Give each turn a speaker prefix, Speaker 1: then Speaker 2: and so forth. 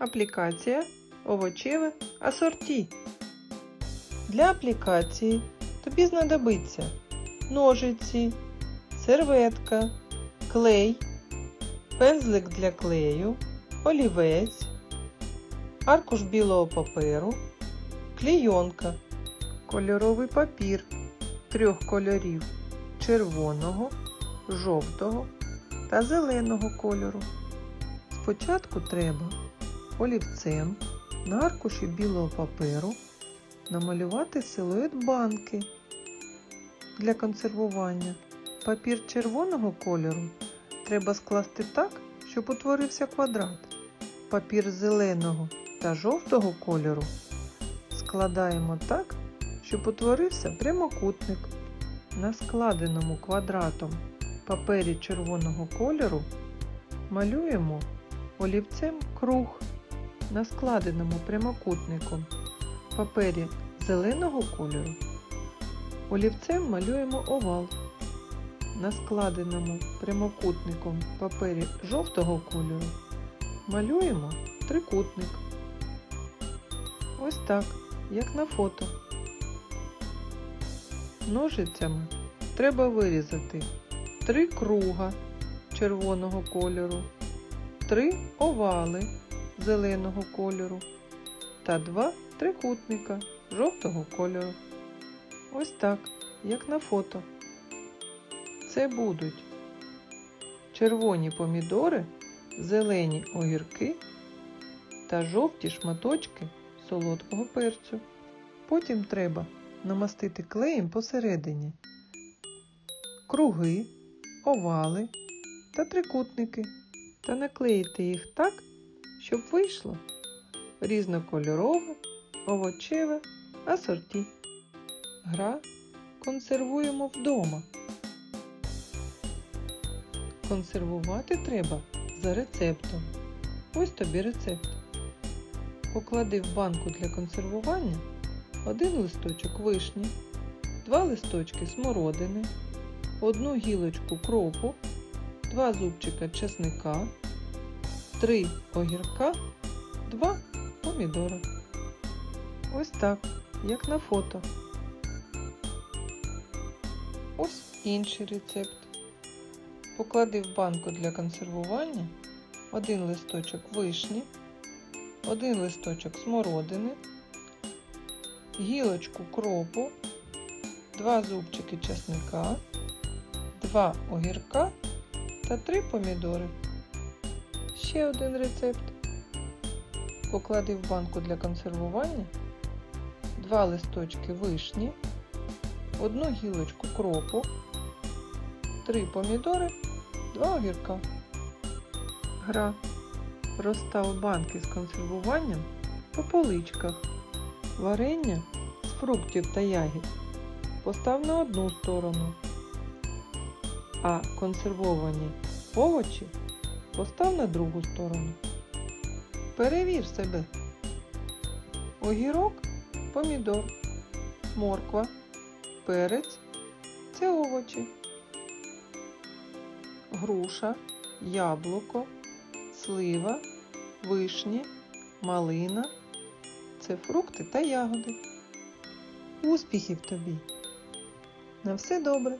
Speaker 1: Аплікація овочеве асорті. Для аплікації тобі знадобиться ножиці, серветка, клей, пензлик для клею, олівець, аркуш білого паперу, клейонка, кольоровий папір трьох кольорів червоного, жовтого та зеленого кольору. Спочатку треба олівцем на аркуші білого паперу намалювати силует банки для консервування. Папір червоного кольору треба скласти так, щоб утворився квадрат. Папір зеленого та жовтого кольору складаємо так, щоб утворився прямокутник. На складеному квадратом папері червоного кольору малюємо олівцем круг на складеному прямокутнику папері зеленого кольору. Олівцем малюємо овал. На складеному прямокутником папері жовтого кольору малюємо трикутник. Ось так, як на фото. Ножицями треба вирізати три круга червоного кольору, три овали зеленого кольору та два трикутника жовтого кольору. Ось так, як на фото. Це будуть червоні помідори, зелені огірки та жовті шматочки солодкого перцю. Потім треба намастити клеєм посередині круги, овали та трикутники та наклеїти їх так, щоб вийшло різнокольорове, овочеве асорті. Гра консервуємо вдома. Консервувати треба за рецептом. Ось тобі рецепт. Поклади в банку для консервування один листочок вишні, два листочки смородини, одну гілочку кропу, два зубчика чесника, три огірка, два помідори. Ось так, як на фото. Ось інший рецепт. Поклади в банку для консервування один листочок вишні, один листочок смородини, гілочку кропу, два зубчики чесника, два огірка та три помідори. Ще один рецепт. Поклади в банку для консервування два листочки вишні, одну гілочку кропу, три помідори, два огірка. Гра. Розстав банки з консервуванням по поличках. Варення з фруктів та ягід постав на одну сторону, а консервовані овочі постав на другу сторону. Перевір себе. Огірок, помідор, морква, перець це овочі. Груша, яблуко, слива, вишні, малина це фрукти та ягоди. Успіхів тобі! На все добре!